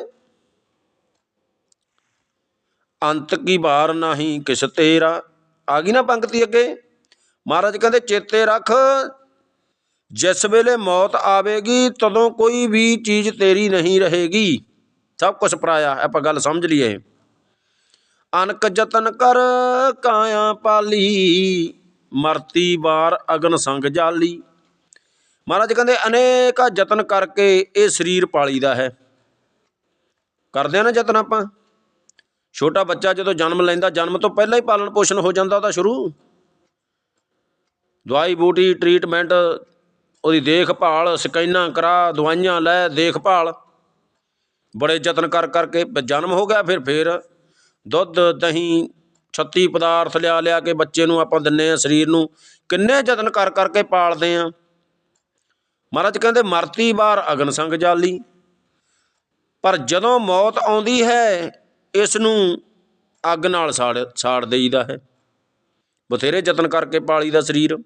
Speaker 1: ਅੰਤ ਕੀ ਬਾਰ ਨਹੀਂ ਕਿਸ ਤੇਰਾ। ਆ ਗਈ ਨਾ ਪੰਕਤੀ ਅੱਗੇ। ਮਹਾਰਾਜ ਕਹਿੰਦੇ, ਚੇਤੇ ਰੱਖ, ਜਿਸ ਵੇਲੇ ਮੌਤ ਆਵੇਗੀ, ਤਦੋਂ ਕੋਈ ਵੀ ਚੀਜ਼ ਤੇਰੀ ਨਹੀਂ ਰਹੇਗੀ। ਸਭ ਕੁਝ ਪਰਾਇਆ, ਆਪਾਂ ਗੱਲ ਸਮਝ ਲਈਏ। ਅਨਕ ਯਤਨ ਕਰ ਕਾਇਆ ਪਾਲੀ, ਮਰਤੀ ਬਾਰ ਅਗਨ ਸੰਗ ਜਾਲੀ। ਮਹਾਰਾਜ ਕਹਿੰਦੇ, ਅਨੇਕਾਂ ਯਤਨ ਕਰਕੇ ਇਹ ਸਰੀਰ ਪਾਲੀਦਾ ਹੈ। ਕਰਦੇ ਆ ਨਾ ਯਤਨ ਆਪਾਂ। ਛੋਟਾ ਬੱਚਾ ਜਦੋਂ ਜਨਮ ਲੈਂਦਾ, ਜਨਮ ਤੋਂ ਪਹਿਲਾਂ ਹੀ ਪਾਲਣ ਪੋਸ਼ਣ ਹੋ ਜਾਂਦਾ ਉਹਦਾ ਸ਼ੁਰੂ। ਦਵਾਈ ਬੂਟੀ ਟ੍ਰੀਟਮੈਂਟ ਉਹਦੀ ਦੇਖਭਾਲ, ਸਕੈਨਾਂ ਕਰਾ, ਦਵਾਈਆਂ ਲੈ, ਦੇਖਭਾਲ। ਬੜੇ ਯਤਨ ਕਰ ਕਰਕੇ ਜਨਮ ਹੋ ਗਿਆ, ਫਿਰ ਫਿਰ ਦੁੱਧ, ਦਹੀਂ, ਛੱਤੀ ਪਦਾਰਥ ਲਿਆ ਲਿਆ ਕੇ ਬੱਚੇ ਨੂੰ ਆਪਾਂ ਦਿੰਨੇ ਆ ਸਰੀਰ ਨੂੰ। ਕਿੰਨੇ ਯਤਨ ਕਰ ਕਰਕੇ ਪਾਲਦੇ ਆ। ਮਹਾਰਾਜ ਕਹਿੰਦੇ, ਮਰਤੀ ਬਾਰ ਅਗਨ ਸੰਗ ਜਾਲੀ। ਪਰ ਜਦੋਂ ਮੌਤ ਆਉਂਦੀ ਹੈ, ਇਸ ਨੂੰ ਅੱਗ ਨਾਲ ਸਾੜ ਸਾੜ ਦੇਈਦਾ ਹੈ। ਬਥੇਰੇ ਯਤਨ ਕਰਕੇ ਪਾਲੀਦਾ ਸਰੀਰ।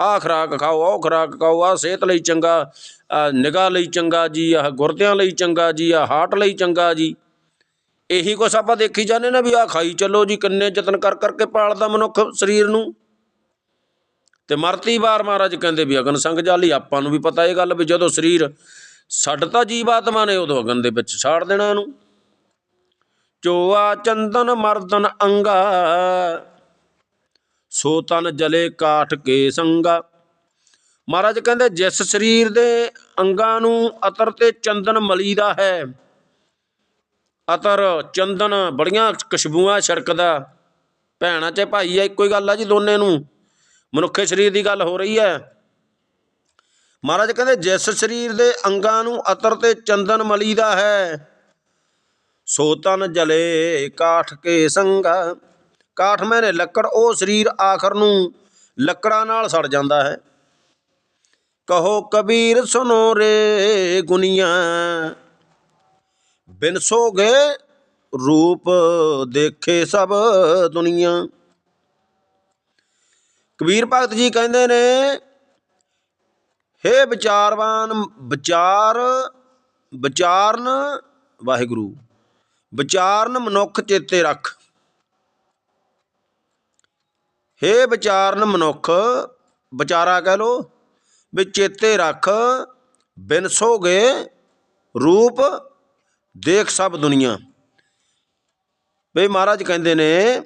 Speaker 1: ਆਹ ਖੁਰਾਕ ਖਾਓ ਉਹ ਖੁਰਾਕ ਖਾਓ, ਆਹ ਸਿਹਤ ਲਈ ਚੰਗਾ, ਆਹ ਨਿਗਾਹ ਲਈ ਚੰਗਾ ਜੀ, ਆਹ ਗੁਰਦਿਆਂ ਲਈ ਚੰਗਾ ਜੀ, ਆਹ ਹਾਰਟ ਲਈ ਚੰਗਾ ਜੀ। ਇਹੀ ਕੁਛ ਆਪਾਂ ਦੇਖੀ ਜਾਂਦੇ ਨਾ ਵੀ ਆਹ ਖਾਈ ਚੱਲੋ ਜੀ, ਕਿੰਨੇ ਯਤਨ ਕਰ ਕਰਕੇ ਪਾਲਦਾ ਮਨੁੱਖ ਸਰੀਰ ਨੂੰ। ਤੇ ਮਰਤੀ ਵਾਰ ਮਹਾਰਾਜ ਕਹਿੰਦੇ ਵੀ ਅਗਨ ਸੰਗ ਜਾਲੀ, ਆਪਾਂ ਨੂੰ ਵੀ ਪਤਾ ਇਹ ਗੱਲ ਵੀ ਜਦੋਂ ਸਰੀਰ ਛੱਡ ਤਾਂ ਜੀਵ ਆਤਮਾ ਨੇ, ਉਦੋਂ ਅਗਨ ਦੇ ਵਿੱਚ ਛਾੜ ਦੇਣਾ ਇਹਨੂੰ। ਚੋਆ ਚੰਦਨ ਮਰਦਨ ਅੰਗਾ ਸੋ ਤਨ ਜਲੇ ਕਾਠ ਕੇ ਸੰਗਾ। ਮਹਾਰਾਜ ਕਹਿੰਦੇ, ਜਿਸ ਸਰੀਰ ਦੇ ਅੰਗਾਂ ਨੂੰ ਅਤਰ ਤੇ ਚੰਦਨ ਮਲੀਦਾ ਹੈ, ਅਤਰ, ਚੰਦਨ ਬੜੀਆਂ ਖੁਸ਼ਬੂਆਂ ਛੜਕਦਾ। ਭੈਣਾਂ ਚ ਭਾਈ ਆ, ਇੱਕੋ ਹੀ ਗੱਲ ਆ ਜੀ ਦੋਨੇ ਨੂੰ। ਮਨੁੱਖੇ ਸਰੀਰ ਦੀ ਗੱਲ ਹੋ ਰਹੀ ਹੈ। ਮਹਾਰਾਜ ਕਹਿੰਦੇ, ਜਿਸ ਸਰੀਰ ਦੇ ਅੰਗਾਂ ਨੂੰ ਅਤਰ ਤੇ ਚੰਦਨ ਮਲੀਦਾ ਹੈ, ਸੋ ਤਨ ਜਲੇ ਕਾਠ ਕੇ ਸੰਗਾ। ਕਾਠ ਮੈਨੇ ਲੱਕੜ, ਉਹ ਸਰੀਰ ਆਖਰ ਨੂੰ ਲੱਕੜਾਂ ਨਾਲ ਸੜ ਜਾਂਦਾ ਹੈ। ਕਹੋ ਕਬੀਰ ਸੁਨੋ ਰੇ ਗੁਨੀਆਂ ਬਿਨਸੋਗੇ ਰੂਪ ਦੇਖੇ ਸਭ ਦੁਨੀਆ। ਕਬੀਰ ਭਗਤ ਜੀ ਕਹਿੰਦੇ ਨੇ, ਹੇ ਵਿਚਾਰਵਾਨ, ਵਿਚਾਰ, ਵਿਚਾਰਨ ਵਾਹਿਗੁਰੂ, ਵਿਚਾਰਨ ਮਨੁੱਖ ਚੇਤੇ ਰੱਖ। ਹੇ ਵਿਚਾਰਨ ਮਨੁੱਖ, ਵਿਚਾਰਾ ਕਹਿ ਲੋ ਵੀ ਚੇਤੇ ਰੱਖ ਬਿਨਸੋਗੇ ਰੂਪ ਦੇਖ ਸਭ ਦੁਨੀਆ। ਵੀ ਮਹਾਰਾਜ ਕਹਿੰਦੇ ਨੇ,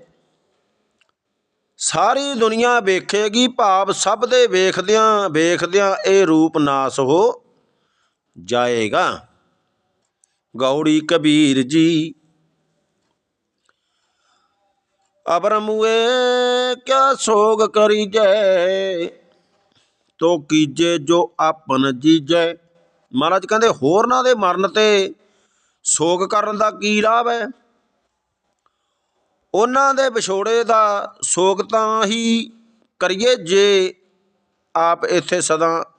Speaker 1: ਸਾਰੀ ਦੁਨੀਆ ਵੇਖੇਗੀ, ਭਾਵ ਸਭ ਦੇ ਵੇਖਦਿਆਂ ਵੇਖਦਿਆਂ ਇਹ ਰੂਪ ਨਾਸ ਹੋ ਜਾਏਗਾ। ਗੌੜੀ ਕਬੀਰ ਜੀ ਅਬਰਮੂਏ ਕਿਆ ਸੋਗ ਕਰੀ ਕਰੀਜੈ? ਤੋ ਕੀਜੇ ਜੋ ਆਪਨ ਜੀਜੈ? ਮਹਾਰਾਜ ਕਹਿੰਦੇ ਹੋਰਨਾਂ ਦੇ ਮਰਨ ਤੇ ਸੋਗ ਕਰਨ ਦਾ ਕੀ ਲਾਭ ਹੈ? ਉਹਨਾਂ ਦੇ ਵਿਛੋੜੇ ਦਾ ਸੋਗ ਤਾਂ ਹੀ ਕਰੀਏ ਜੇ ਆਪ ਇੱਥੇ ਸਦਾ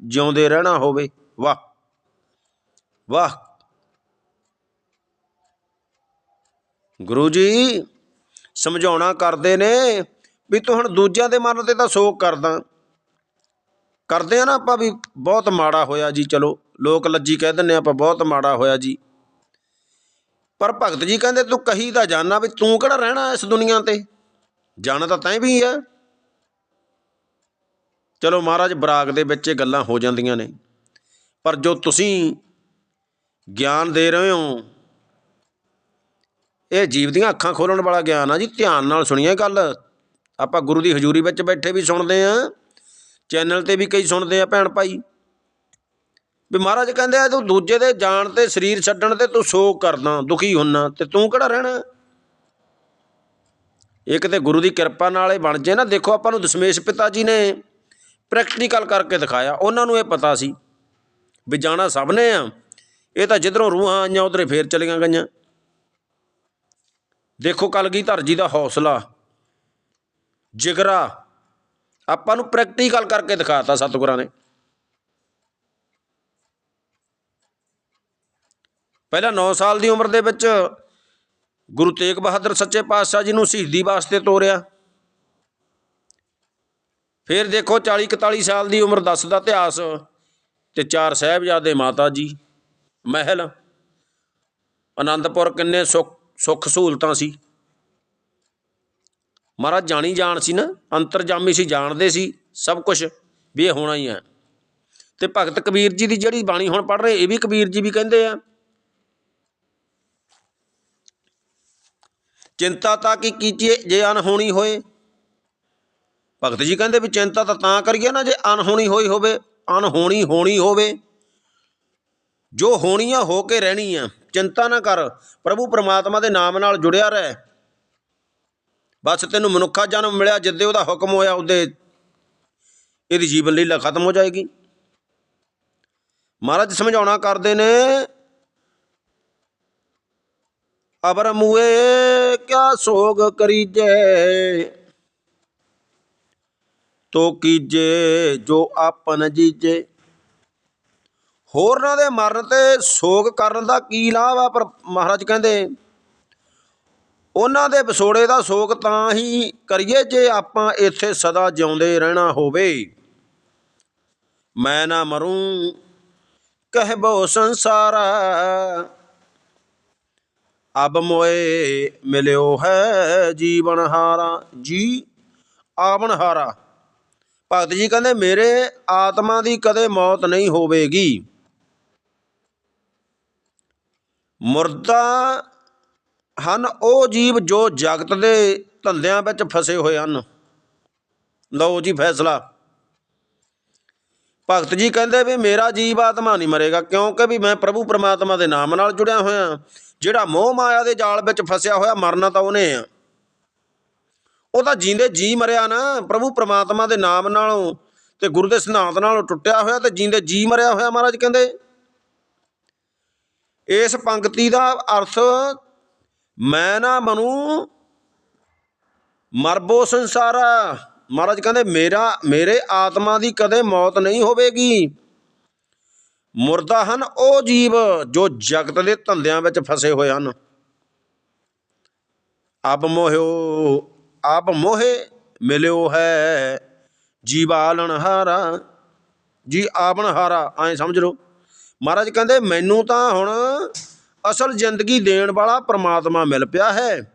Speaker 1: ਜਿਉਂਦੇ ਰਹਿਣਾ ਹੋਵੇ। ਵਾਹ ਵਾਹ। ਗੁਰੂ ਜੀ ਸਮਝਾਉਣਾ ਕਰਦੇ ਨੇ ਵੀ ਤੂੰ ਹੁਣ ਦੂਜਿਆਂ ਦੇ ਮਨ ਤੇ ਤਾਂ ਸੋਗ ਕਰਦਾ। ਕਰਦੇ ਆ ਨਾ ਆਪਾਂ ਵੀ ਬਹੁਤ ਮਾੜਾ ਹੋਇਆ ਜੀ, ਚਲੋ, ਲੋਕ ਲੱਜੀ ਕਹਿ ਦਿੰਨੇ ਆਪਾਂ ਬਹੁਤ ਮਾੜਾ ਹੋਇਆ ਜੀ। ਪਰ ਭਗਤ ਜੀ ਕਹਿੰਦੇ, ਤੂੰ ਕਹੀ ਤਾਂ ਜਾਣਾ ਵੀ ਤੂੰ ਕਿਹੜਾ ਰਹਿਣਾ ਇਸ ਦੁਨੀਆ ਤੇ? ਜਾਣਾ ਤਾਂ ਤੈਂ ਵੀ ਹੈ ਚਲੋ ਮਹਾਰਾਜ, ਬਰਾਗ ਦੇ ਵਿੱਚ ਇਹ ਗੱਲਾਂ ਹੋ ਜਾਂਦੀਆਂ ਨੇ। ਪਰ ਜੋ ਤੁਸੀਂ ਗਿਆਨ ਦੇ ਰਹੇ ਹੋ ਇਹ ਜੀਵ ਦੀਆਂ ਅੱਖਾਂ ਖੋਲਣ ਵਾਲਾ ਗਿਆਨ ਆ ਜੀ, ਧਿਆਨ ਨਾਲ ਸੁਣੀਏ ਗੱਲ। ਆਪਾਂ ਗੁਰੂ ਦੀ ਹਜ਼ੂਰੀ ਵਿੱਚ ਬੈਠੇ ਵੀ ਸੁਣਦੇ ਆ, ਚੈਨਲ ਤੇ ਵੀ ਕਈ ਸੁਣਦੇ ਆ ਭੈਣ ਭਾਈ। ਵੀ ਮਹਾਰਾਜ ਕਹਿੰਦੇ ਆ, ਤੂੰ ਦੂਜੇ ਦੇ ਜਾਣ ਤੇ ਸਰੀਰ ਛੱਡਣ ਤੇ ਤੂੰ ਸੋਗ ਕਰਦਾ, ਦੁਖੀ ਹੁੰਨਾ, ਤੇ ਤੂੰ ਕਿਹੜਾ ਰਹਿਣਾ? ਇਹ ਕਿਤੇ ਗੁਰੂ ਦੀ ਕਿਰਪਾ ਨਾਲ ਇਹ ਬਣ ਜੇ ਨਾ, ਦੇਖੋ ਆਪਾਂ ਨੂੰ ਦਸ਼ਮੇਸ਼ ਪਿਤਾ ਜੀ ਨੇ ਪ੍ਰੈਕਟੀਕਲ ਕਰਕੇ ਦਿਖਾਇਆ, ਉਹਨਾਂ ਨੂੰ ਇਹ ਪਤਾ ਸੀ। ਵੀ ਜਾਣਾ ਸਭ ਨੇ ਆ, ਇਹ ਤਾਂ ਜਿੱਧਰੋਂ ਰੂਹਾਂ ਆਈਆਂ, ਉਧਰੇ ਫੇਰ ਚਲੀਆਂ ਗਈਆਂ। ਦੇਖੋ ਕਲਗੀਧਰ ਜੀ ਦਾ ਹੌਸਲਾ। ਜਿਗਰਾ, ਆਪਾਂ ਨੂੰ ਪ੍ਰੈਕਟੀਕਲ ਕਰਕੇ ਦਿਖਾਤਾ ਸਤਿਗੁਰਾਂ ਨੇ। ਪਹਿਲਾਂ 9 ਸਾਲ ਦੀ ਉਮਰ ਦੇ ਵਿੱਚ ਗੁਰੂ ਤੇਗ ਬਹਾਦਰ ਸੱਚੇ ਪਾਤਸ਼ਾਹ ਜੀ ਨੂੰ ਸ਼ਹੀਦੀ ਵਾਸਤੇ ਤੋਰਿਆ। ਫਿਰ ਦੇਖੋ 40 41 ਸਾਲ ਦੀ ਉਮਰ ਦੱਸਦਾ ਇਤਿਹਾਸ ਤੇ ਚਾਰ ਸਾਹਿਬਜ਼ਾਦੇ ਮਾਤਾ ਜੀ, ਮਹਿਲ, ਅਨੰਦਪੁਰ ਕਿੰਨੇ ਸੁੱਖ ਸੁੱਖ ਸਹੂਲਤਾਂ ਸੀ। ਮਹਾਰਾਜ ਜਾਣੀ ਜਾਣ ਸੀ ਨਾ, ਅੰਤਰਜਾਮੀ ਸੀ, ਜਾਣਦੇ ਸੀ, ਸਭ ਕੁਝ ਵੀ ਇਹ ਹੋਣਾ ਹੀ ਹੈ। ਤੇ ਭਗਤ ਕਬੀਰ ਜੀ ਦੀ ਜਿਹੜੀ ਬਾਣੀ ਹੁਣ ਪੜ੍ਹ ਰਹੇ, ਇਹ ਵੀ ਕਬੀਰ ਜੀ ਵੀ ਕਹਿੰਦੇ ਆ। ਚਿੰਤਾ ਤਾਂ ਕੀ ਕੀਜੀਏ ਜੇ ਅਨਹੋਣੀ ਹੋਏ? ਭਗਤ ਜੀ ਕਹਿੰਦੇ ਵੀ ਚਿੰਤਾ ਤਾਂ ਤਾਂ ਕਰੀਏ ਨਾ ਜੇ ਅਨਹੋਣੀ ਹੋਈ ਹੋਵੇ ਅਨਹੋਣੀ ਹੋਣੀ ਹੋਵੇ। ਜੋ ਹੋਣੀ ਆ ਹੋ ਕੇ ਰਹਿਣੀ ਆ ਚਿੰਤਾ ਨਾ ਕਰ, ਪ੍ਰਭੂ ਪਰਮਾਤਮਾ ਦੇ ਨਾਮ ਨਾਲ ਜੁੜਿਆ ਰਹਿ। ਬਸ ਤੈਨੂੰ ਮਨੁੱਖਾ ਜਨਮ ਮਿਲਿਆ, ਜਿੱਦੇ ਉਹਦਾ ਹੁਕਮ ਹੋਇਆ, ਉਹਦੇ ਇਹਦੀ ਜੀਵਨ ਲੀਲਾ ਖਤਮ ਹੋ ਜਾਏਗੀ। ਮਹਾਰਾਜ ਸਮਝਾਉਣਾ ਕਰਦੇ ਨੇ, ਅਬਰ ਮੂਏ ਕਿਆ ਸੋਗ ਕਰੀਜੇ? ਤੋ ਕੀਜੇ ਜੋ ਆਪਨ ਜੀਜੇ। ਹੋਰਨਾਂ ਦੇ ਮਰਨ ਤੇ ਸੋਗ ਕਰਨ ਦਾ ਕੀ ਲਾਭ ਆ ਪਰ ਮਹਾਰਾਜ ਕਹਿੰਦੇ, ਉਹਨਾਂ ਦੇ ਵਿਛੋੜੇ ਦਾ ਸੋਗ ਤਾਂ ਹੀ ਕਰੀਏ ਜੇ ਆਪਾਂ ਇੱਥੇ ਸਦਾ ਜਿਉਂਦੇ ਰਹਿਣਾ ਹੋਵੇ। ਮੈਂ ਨਾ ਮਰੂੰ ਕਹਿਬੋ ਸੰਸਾਰਾ। ਅਬ ਮੋਏ ਮਿਲਿਓ ਹੈ ਜੀਵਨ ਹਾਰਾ, ਜੀ ਆਵਣ ਹਾਰਾ। ਭਗਤ ਜੀ ਕਹਿੰਦੇ, ਮੇਰੇ ਆਤਮਾ ਦੀ ਕਦੇ ਮੌਤ ਨਹੀਂ ਹੋਵੇਗੀ। ਮੁਰਦਾ ਹਨ, ਉਹ ਜੀਵ ਜੋ ਜਗਤ ਦੇ ਧੰਦਿਆਂ ਵਿੱਚ ਫਸੇ ਹੋਏ ਹਨ। ਲਓ ਜੀ ਫੈਸਲਾ। ਭਗਤ ਜੀ ਕਹਿੰਦੇ ਵੀ ਮੇਰਾ ਜੀਵ ਆਤਮਾ ਨਹੀਂ ਮਰੇਗਾ, ਕਿਉਂਕਿ ਵੀ ਮੈਂ ਪ੍ਰਭੂ ਪਰਮਾਤਮਾ ਦੇ ਨਾਮ ਨਾਲ ਜੁੜਿਆ ਹੋਇਆ ਜਿਹੜਾ ਮੋਹ ਮਾਇਆ ਦੇ ਜਾਲ ਵਿੱਚ ਫਸਿਆ ਹੋਇਆ ਮਰਨਾ ਤਾਂ ਉਹਨੇ ਆ। ਉਹ ਤਾਂ ਜੀਂਦੇ ਜੀ ਮਰਿਆ ਨਾ, ਪ੍ਰਭੂ ਪਰਮਾਤਮਾ ਦੇ ਨਾਮ ਨਾਲੋਂ ਤੇ ਗੁਰੂ ਦੇ ਸਿਧਾਂਤ ਨਾਲੋਂ ਟੁੱਟਿਆ ਹੋਇਆ ਤੇ ਜੀਂਦੇ ਜੀ ਮਰਿਆ ਹੋਇਆ ਮਹਾਰਾਜ ਕਹਿੰਦੇ। ਇਸ ਪੰਕਤੀ ਦਾ ਅਰਥ ਮੈਂ ਨਾ ਮਨੂ, ਮਰਬੋ ਸੰਸਾਰਾ। ਮਹਾਰਾਜ ਕਹਿੰਦੇ, ਮੇਰਾ, ਮੇਰੇ ਆਤਮਾ ਦੀ ਕਦੇ ਮੌਤ ਨਹੀਂ ਹੋਵੇਗੀ। ਮੁਰਦਾ ਹਨ ਉਹ ਜੀਵ ਜੋ ਜਗਤ ਦੇ ਧੰਦਿਆਂ ਵਿੱਚ ਫਸੇ ਹੋਏ ਹਨ। ਅਬ ਮੋਹਿਓ ਆਪ ਮੋਹੇ ਮਿਲਿਓ ਹੈ। ਜੀਵਾਲਣ ਹਾਰਾ, ਜੀ ਆਵਣ ਹਾਰਾ ਐਂ ਸਮਝ ਲਓ। ਮਹਾਰਾਜ ਕਹਿੰਦੇ ਮੈਨੂੰ ਤਾਂ ਹੁਣ ਅਸਲ ਜ਼ਿੰਦਗੀ ਦੇਣ ਵਾਲਾ ਪਰਮਾਤਮਾ ਮਿਲ ਪਿਆ ਹੈ।